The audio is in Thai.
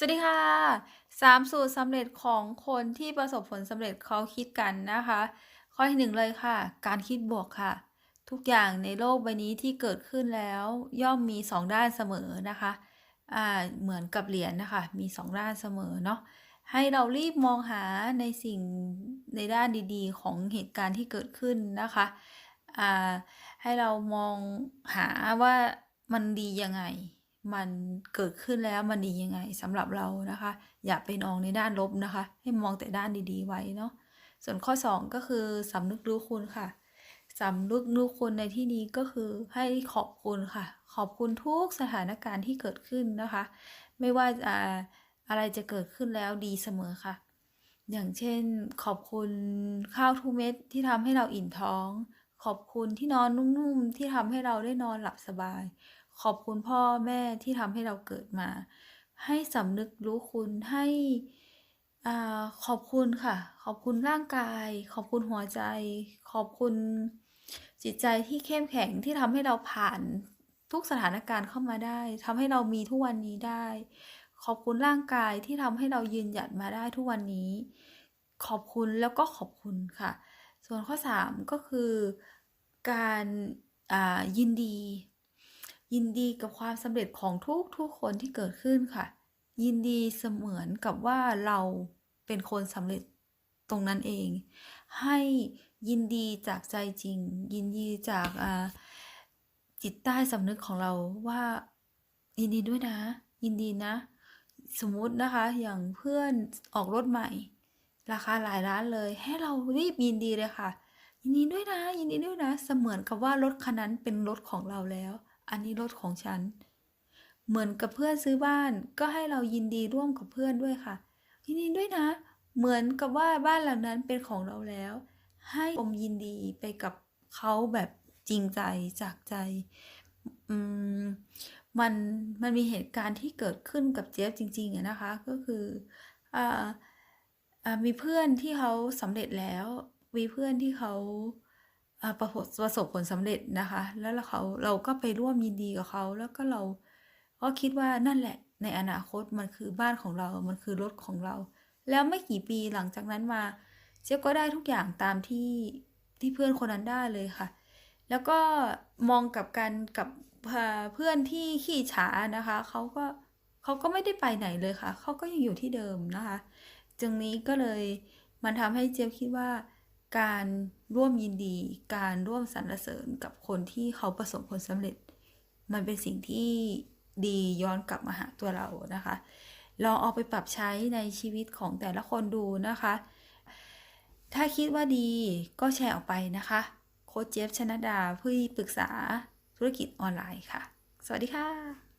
สวัสดีค่ะ3สูตรสำเร็จของคนที่ประสบผลสำเร็จเขาคิดกันนะคะ ข้อที่1เลยค่ะ การคิดบวกค่ะ ทุกอย่างในโลกใบนี้ที่เกิดขึ้นแล้ว ย่อมมี2ด้านเสมอนะคะอ่าเหมือนกับเหรียญนะคะ มี2ด้านเสมอเนาะให้เรารีบมองหาในสิ่งในด้านดีๆ ของเหตุการณ์ที่เกิดขึ้นนะคะอ่าให้เรามองหาว่ามันดียังไง มันเกิดขึ้นแล้วมันดียังไงสำหรับเรานะคะ อย่าไปมองในด้านลบนะคะ ให้มองแต่ด้านดีๆ ไว้เนาะส่วนข้อ 2 ก็คือสำนึกรู้คุณค่ะสำนึกรู้คุณในที่นี้ก็คือให้ขอบคุณค่ะ ขอบคุณทุกสถานการณ์ที่เกิดขึ้นนะคะ ไม่ว่าอ่าอะไรจะเกิดขึ้นแล้วดีเสมอค่ะ อย่างเช่น ขอบคุณข้าวทุกเม็ดที่ทำให้เราอิ่มท้อง ขอบคุณที่นอนนุ่มๆที่ทำให้เราได้นอนหลับสบาย ขอบคุณพ่อแม่ที่ทำให้เราเกิดมา ให้สำนึกรู้คุณให้อ่าขอบคุณค่ะ ขอบคุณร่างกาย ขอบคุณหัวใจ ขอบคุณจิตใจที่เข้มแข็งที่ทำให้เราผ่านทุกสถานการณ์เข้ามาได้ทำให้เรามีทุกวันนี้ได้ ขอบคุณร่างกายที่ทำให้เรายืนหยัดมาได้ทุกวันนี้ ขอบคุณแล้วก็ขอบคุณค่ะ ส่วนข้อ 3 ก็คือการยินดี ยินดีกับความสำเร็จของทุกๆคนที่เกิดขึ้นค่ะ ยินดีเสมือนกับว่าเราเป็นคนสำเร็จตรงนั้นเอง ให้ยินดีจากใจจริง ยินดีจากจิตใต้สำนึกของเราว่ายินดีด้วยนะ ยินดีนะ สมมุตินะคะอย่างเพื่อนออกรถใหม่ ราคาหลายล้านเลย ให้เรารีบยินดีเลยค่ะ ยินดีด้วยนะ ยินดีด้วยนะ เสมือนกับว่ารถคันนั้นเป็นรถของเราแล้ว อันนี้รถของฉัน เหมือนกับเพื่อนซื้อบ้าน ก็ให้เรายินดีร่วมกับเพื่อนด้วยค่ะ ยินดีด้วยนะ เหมือนกับว่าบ้านหลังนั้นเป็นของเราแล้ว ให้อมยินดีไปกับเขาแบบจริงใจจากใจ อืมมันมันมีเหตุการณ์ที่เกิดขึ้นกับเจี๊ยบจริงๆอะนะคะ ก็คืออ่าอ่ามีเพื่อนที่เขาสำเร็จแล้ว มีเพื่อนที่เขา ประผสประสบผลสำเร็จนะคะ แล้วเราเขาเราก็ไปร่วมยินดีกับเขา แล้วก็เราก็คิดว่านั่นแหละ ในอนาคตมันคือบ้านของเรา มันคือรถของเรา แล้วไม่กี่ปีหลังจากนั้นมาเจ๊ก็ได้ทุกอย่างตามที่ที่เพื่อนคนนั้นได้เลยค่ะ แล้วก็มองกับกันกับเพื่อนที่ขี้ฉานะคะเขาก็เขาก็ไม่ได้ไปไหนเลยค่ะเขาก็ยังอยู่ที่เดิมนะคะตรงนี้ก็เลยมันทำให้เจี๊ยบคิดว่า การร่วมยินดี การร่วมสรรเสริญกับคนที่เขาประสบผลสำเร็จ มันเป็นสิ่งที่ดีย้อนกลับมาหาตัวเรานะคะ ลองเอาไปปรับใช้ในชีวิตของแต่ละคนดูนะคะ ถ้าคิดว่าดีก็แชร์ออกไปนะคะ โค้ชเจี๊ยบชนะดาผู้ปรึกษาธุรกิจออนไลน์ค่ะ สวัสดีค่ะ